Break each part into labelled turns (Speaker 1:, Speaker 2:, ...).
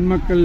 Speaker 1: பெண்மக்கள்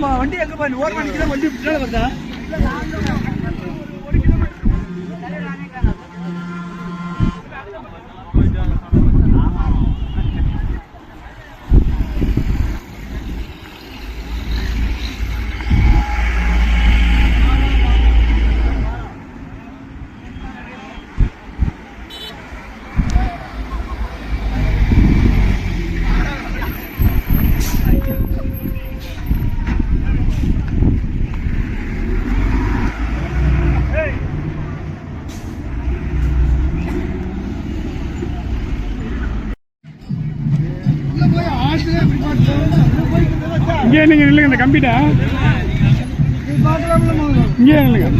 Speaker 2: வண்டி எங்க பாரு, ஓரமா நிக்கிறோம், வண்டி பின்னால வருதா?
Speaker 1: இங்கே நில்லுங்க இல்லைங்க இந்த கம்பிட்ட. இங்கே
Speaker 3: இல்லைங்க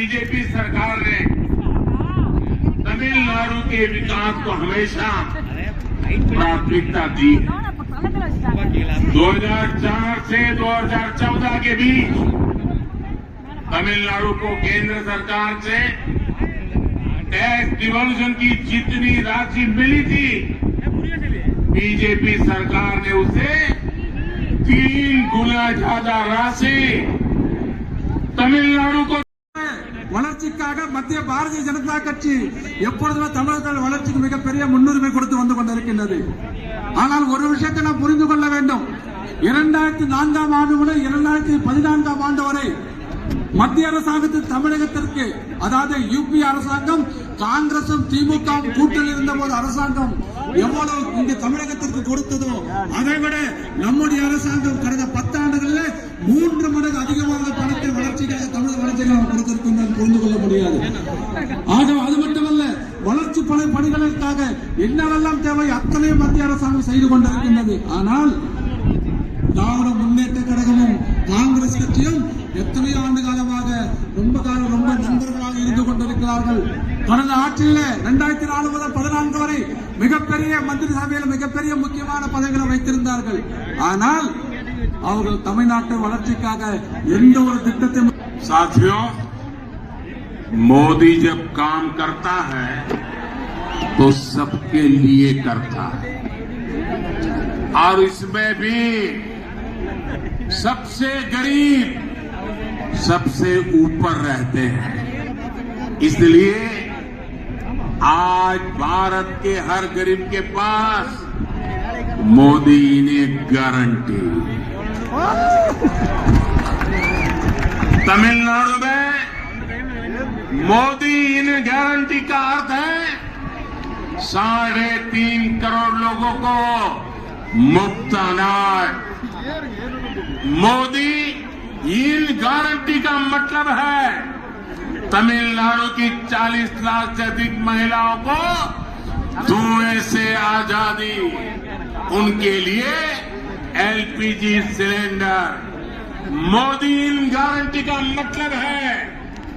Speaker 3: बीजेपी सरकार ने तमिलनाडु के विकास को हमेशा प्राथमिकता दी। है 2004 से 2014 के बीच तमिलनाडु को केंद्र सरकार से टैक्स डिवोल्यूशन की जितनी राशि मिली थी, बीजेपी सरकार ने उसे तीन गुना ज़्यादा राशि तमिलनाडु को
Speaker 4: வளர்ச்சிக்காக மத்திய பாரதிய ஜனதா கட்சி எப்பொழுதுமே தமிழர்கள் வளர்ச்சிக்கு மிகப்பெரிய முன்னுரிமை கொடுத்து வந்து கொண்டிருக்கின்றது. ஆனால் ஒரு விஷயத்தை நாம் புரிந்து கொள்ள வேண்டும். இரண்டாயிரத்தி நான்காம் ஆண்டு முதல் இரண்டாயிரத்தி பதினான்காம் ஆண்டு வரை மத்திய அரசாங்கத்தில் தமிழகத்திற்கு அதாவது யூபி அரசாங்கம் காங்கிரசும் திமுக கூட்டணி இருந்த போது அரசாங்கம் எவ்வளவு இங்கு தமிழகத்திற்கு கொடுத்ததோ அதை விட நம்முடைய அரசாங்கம் கடந்த ஆண்டுகள்ல மூன்று மடங்கு அதிகமாக பணத்தை வளர்ச்சிக்காக தமிழக வளர்ச்சிக்காக நாம் புரிந்து கொள்ள முடியாது. ஆக அது மட்டுமல்ல வளர்ச்சி பணி பணிகளுக்காக என்னவெல்லாம் தேவை அத்தனை மத்திய அரசாங்கம் செய்து கொண்டிருக்கின்றது. ஆனால் திராவிட முன்னேற்ற கழகமும் காங்கிரஸ் கட்சியும் எத்தனை ஆண்டு காலமாக ரொம்ப காலம் ரொம்ப நண்பர்களாக இருந்து கொண்டிருக்கிறார்கள். கடந்த ஆட்சியில் இரண்டாயிரத்தி நாலு முதல் பதினான்கு வரை மிகப்பெரிய மந்திரி சபையில் மிகப்பெரிய முக்கியமான பதவிகளை வைத்திருந்தார்கள். ஆனால் அவர்கள் தமிழ்நாட்டு வளர்ச்சிக்காக எந்த ஒரு திட்டத்தையும்
Speaker 3: साथियों मोदी जब काम करता है तो सबके लिए करता है और इसमें भी सबसे गरीब सबसे ऊपर रहते हैं इसलिए आज भारत के हर गरीब के पास मोदी ने गारंटी तमिलनाडु में मोदी इन गारंटी का अर्थ है साढ़े तीन करोड़ लोगों को मुफ़्त अनाज। मोदी, इन गारंटी का मतलब है तमिलनाडु की 40 लाख से अधिक महिलाओं को धुएँ से आज़ादी। उनके लिए एलपीजी सिलेंडर। मोदी इन गारंटी का मतलब है,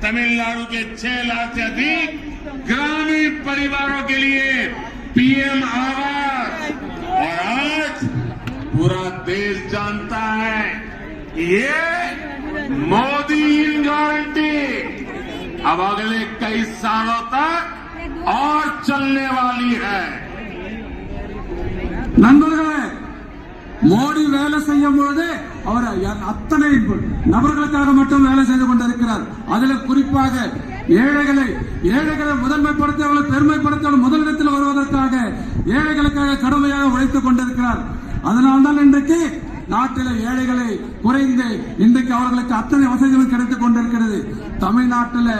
Speaker 3: तमिलनाडु के छह लाख से अधिक ग्रामीण परिवारों के लिए पीएम आवास। और आज पूरा देश जानता है कि ये मोदी इन गारंटी अब अगले कई सालों तक और चलने वाली है।
Speaker 4: नंदगढ़ மோடி வேலை செய்யும் பொழுது அவர் அத்தனை நபர்களுக்காக மட்டும் வேலை செய்து கொண்டிருக்கிறார். அதுல குறிப்பாக ஏழைகளை ஏழைகளை முதன்மைப்படுத்தி அவர்களை பெருமைப்படுத்தி அவர் முதலிடத்தில் வருவதற்காக ஏழைகளுக்காக கடுமையாக உழைத்துக் கொண்டிருக்கிறார். அதனால்தான் இன்றைக்கு நாட்டில ஏழைகளை குறைந்து இன்றைக்கு அவர்களுக்கு அத்தனை வசதிகளும் கிடைத்துக் கொண்டிருக்கிறது. தமிழ்நாட்டில்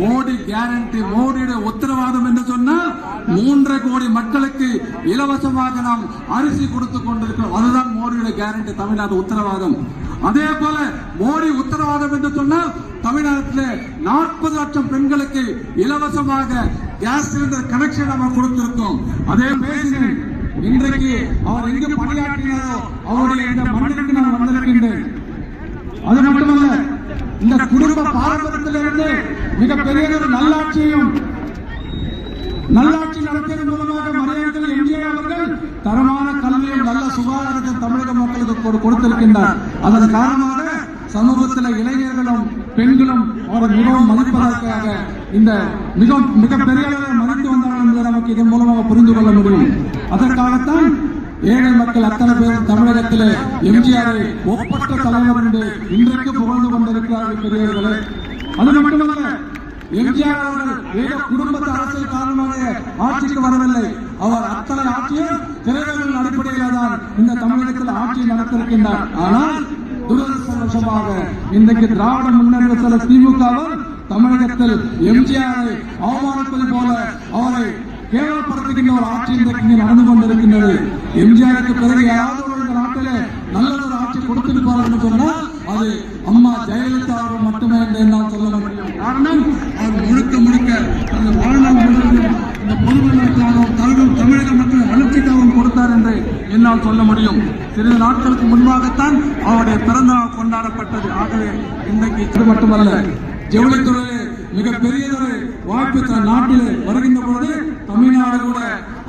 Speaker 4: மோடி கேரண்டி மோடியுடைய உத்தரவாதம் என்று சொன்னால் மூன்றரை கோடி மக்களுக்கு இலவசமாக நாம் அரிசி கொடுத்து கொண்டிருக்கிறோம். அதுதான் மோடியுடைய கேரண்டி தமிழ்நாடு உத்தரவாதம். அதே போல மோடி உத்தரவாதம் என்று சொன்னால் தமிழ்நாட்டில் நாற்பது லட்சம் பெண்களுக்கு இலவசமாக கேஸ் சிலிண்டர் கனெக்ஷன் நம்ம கொடுத்திருக்கோம். அதே பேசினேன். இன்றைக்கு அவர் எங்கு பணியாற்றினாரோ அவருடைய இந்த மண்ணிற்கு நான் வந்திருக்கின்றேன் அது மட்டுமல்ல இந்த குடும்ப பாரம்பரியத்திலிருந்து மிகப்பெரிய ஒரு நல்லாட்சியையும் நல்லாட்சி நடத்தியதன் மூலமாக மரியாதை எம்ஜிஆர் அவர்கள் தரமான கல்வியும் நல்ல சுகாதாரத்தை தமிழக மக்களுக்கு கொடு- அதன் காரணமாக சமூகத்தில் இளைஞர்களும் பெண்களும் அவரை மிகவும் மதிப்பதற்காக இந்த மிக மிகப்பெரிய அளவில் மதித்து வந்தார்கள் என்பதை நமக்கு இதன் மூலமாக புரிந்து கொள்ள முடியும். அதற்காகத்தான் ஏழை மக்கள் அத்தனை பேர் தமிழகத்திலே எம்ஜிஆரை ஒப்பற்ற தலைவர் என்று இன்றைக்கு புகழ்ந்து கொண்டிருக்கிறார்கள் பெரியவர்களே. அது மட்டுமல்ல எம்ஜிஆர் அவர்கள் ஏதோ குடும்பத்து அரசியல் காரணமாக ஆட்சிக்கு வரவில்லை. அவர் அத்தனை ஆட்சியும் திரைகளின் அடிப்படையில் இந்த தமிழகத்தில் ஆட்சி நடத்திருக்கின்றார். ஆனால் துரதிருஷ்டவசமாக இன்றைக்கு திராவிட முன்னேற்ற சில தமிழகத்தில் எம்ஜிஆரை அவமானிப்பது போல அவரை கேவலப்படுத்துகின்ற ஒரு ஆட்சி இன்றைக்கு இங்கே நடந்து கொண்டிருக்கின்றது. எம்ஜிஆருக்கு பிறகு யாராவது ஒரு இந்த நாட்டிலே நல்ல ஒரு ஆட்சி கொடுத்திருப்பார் என்று சொன்னால் அது அம்மா ஜெயலலிதா அவர்கள் மட்டுமே என்று என்னால் சொல்ல முடியும். காரணம் அவர் முழுக்க முழுக்க அந்த வாழ்நாள் முழுக்க இந்த பொதுமக்களுக்காகவும் தமிழ் தமிழக மக்கள் வளர்ச்சிக்காகவும் கொடுத்தார் என்று என்னால் சொல்ல முடியும் சிறிது நாட்களுக்கு முன்பாகத்தான் அவருடைய பிறந்த நாள் கொண்டாடப்பட்டது ஆகவே இன்றைக்கு இது மட்டுமல்ல ஜவுளித்துறையிலே மிகப்பெரியதொரு வாய்ப்பு தன் நாட்டிலே வருகின்ற பொழுது தமிழ்நாடு கூட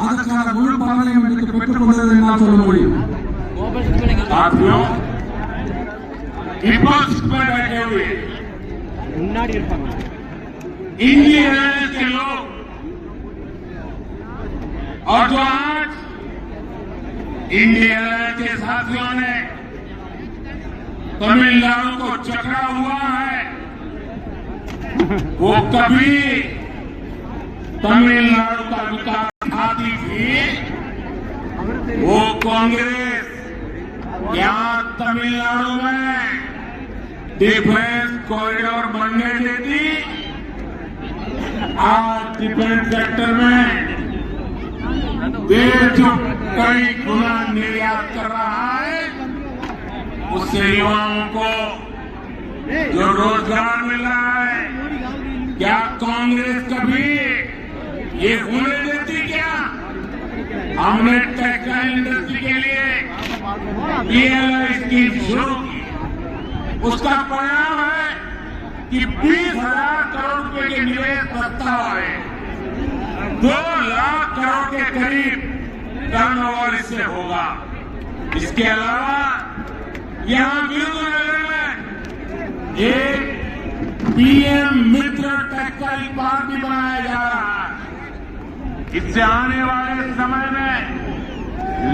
Speaker 4: அதற்கான முழு பலனையும் இன்றைக்கு பெற்றுக் கொண்டது என்னால் சொல்ல முடியும்
Speaker 3: साथियों विपक्ष में बैठे हुए इंडियन के लोग और जो आज इंडियन के साथियों ने तमिलनाडु को चकरा हुआ है। वो कभी तमिलनाडु का विकास चाहती थी वो कांग्रेस क्या तमिलनाडु में डिफेंस कॉरिडोर बनने देती आज डिफेंस सेक्टर में देश जो कई गुना निर्यात कर रहा है उससे युवाओं को जो रोज़गार मिल रहा है, क्या कांग्रेस कभी ये होने देती क्या? हमने टेक्सटाइल इंडस्ट्री के लिए पीएलआई स्कीम शुरू की उसका परिणाम है कि बीस हज़ार करोड़ रुपए के निवेश प्रस्ताव आए दो लाख करोड़ के करीब टर्नओवर इससे होगा। इसके अलावा यहाँ गिरनगर में एक पीएम मित्र टेक्सटाइल पार्क भी बनाया जा रहा है। इससे आने वाले समय में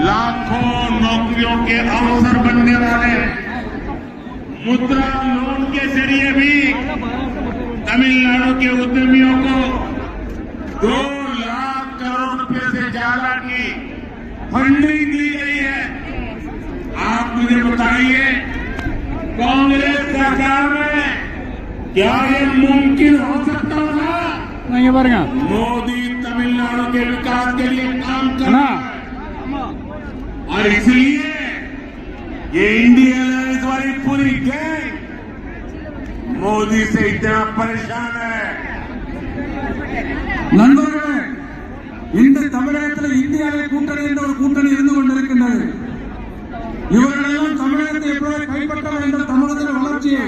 Speaker 3: लाखों नौकरियों के अवसर बनने वाले मुद्रा लोन के ज़रिए भी तमिलनाडु के उद्यमियों को दो लाख करोड़ रुपए से ज़्यादा की फंडिंग दी गई है। आप मुझे बताइए कांग्रेस सरकार में क्या ये मुमकिन हो सकता था?
Speaker 1: नहीं बरगा
Speaker 3: मोदी तमिलनाडु के विकास के लिए काम करना और इसलिए ये इंडियन एयरलाइंस वाली पूरी गैंग मोदी से इतना परेशान है।
Speaker 4: नंदों में இன்று தமிழகத்தில் இந்தியாவில் கூட்டணி என்ற ஒரு கூட்டணி இருந்து கொண்டிருக்கின்றது. இவர்களெல்லாம் தமிழகத்தை எப்படி கைப்பற்ற வேண்டும். தமிழகத்தின் வளர்ச்சியை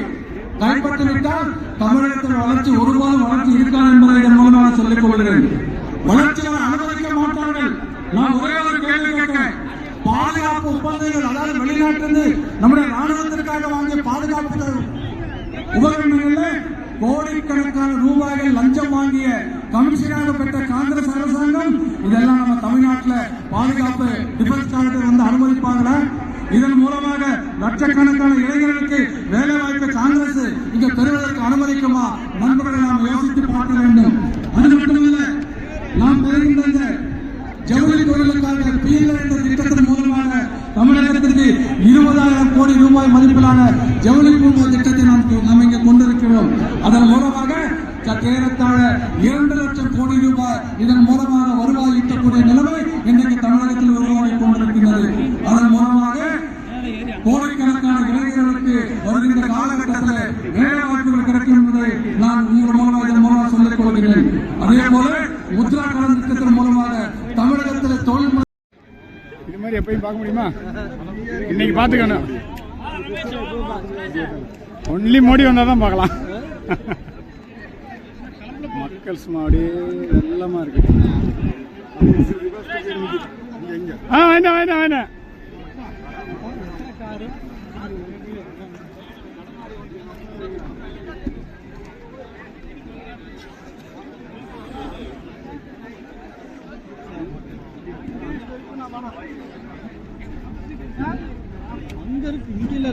Speaker 4: கைப்பற்றிவிட்டால் தமிழகத்தின் வளர்ச்சி ஒருபோதும் வளர்ச்சி இருக்காது என்பதை இதன் மூலமாக சொல்லிக் கொள்கிறேன். வளர்ச்சியை அனுமதிக்க மாட்டார்கள். நான் ஒரே ஒரு கேள்வி கேட்கிறேன். பாதுகாப்பு ஒப்பந்தங்கள் அதாவது வெளிநாட்டிலிருந்து நம்முடைய ராணுவத்திற்காக வாங்கிய பாதுகாப்பு உபகரணங்கள்ல கோடிக்கணக்கான ரூபாய்கள் லஞ்சம் வாங்கிய கமிஷனாக பெற்ற காங்கிரஸ் அரசாங்கம் இதெல்லாம் நம்ம தமிழ்நாட்டில் பாதுகாப்பு டிஃபென்ஸ் காலத்தில் வந்து அனுமதிப்பாங்களா? இதன் மூலமாக லட்சக்கணக்கான இளைஞர்களுக்கு வேலை வாய்ப்பை காங்கிரஸ் இங்க பெறுவதற்கு அனுமதிக்குமா? நண்பர்களை நாம் யோசித்து பார்க்க வேண்டும். அது மட்டுமல்ல நாம் பெறுகின்ற இந்த ஜவுளி தொழிலுக்காக பீலர் என்ற திட்டத்தின் மூலமாக தமிழகத்திற்கு இருபதாயிரம் கோடி ரூபாய் மதிப்பிலான ஜவுளி பூங்கா திட்டம் நாம் நாம் இங்கே கொண்டிருக்கிறோம் அதன் மூலமாக க- ஏறத்தாழ இரண்டு லட்சம் கோடி ரூபாய் இதன் மூலமாக வருவாய் ஈட்டக்கூடிய நிலைமை இன்றைக்கு தமிழகத்தில் உருவாகி கொண்டிருக்கிறது அதன் மூலமாக கோடிக்கணக்கான இளைஞர்களுக்கு வருகின்ற காலகட்டத்தில் வேலை வாய்ப்புகள் கிடைக்கும் என்பதை நான் உங்கள் மூலமாக இதன் மூலமாக சொல்லிக் கொள்கிறேன். அதே போல முத்ரா கடன் திட்டத்தின் மூலமாக தமிழகத்தில் தொழில்
Speaker 1: இது மாதிரி எப்பயும் பார்க்க முடியுமா? இன்னைக்கு பார்த்துக்கணும். ஒன்லி மோடி வந்தால் தான் பார்க்கலாம். வெஹிக்கல்ஸ் சும்மா அப்படியே வெள்ளமா இருக்கு. ஆ வேண்டாம் வேண்டாம் வேண்டாம் அங்க இருக்கு இங்க இல்ல.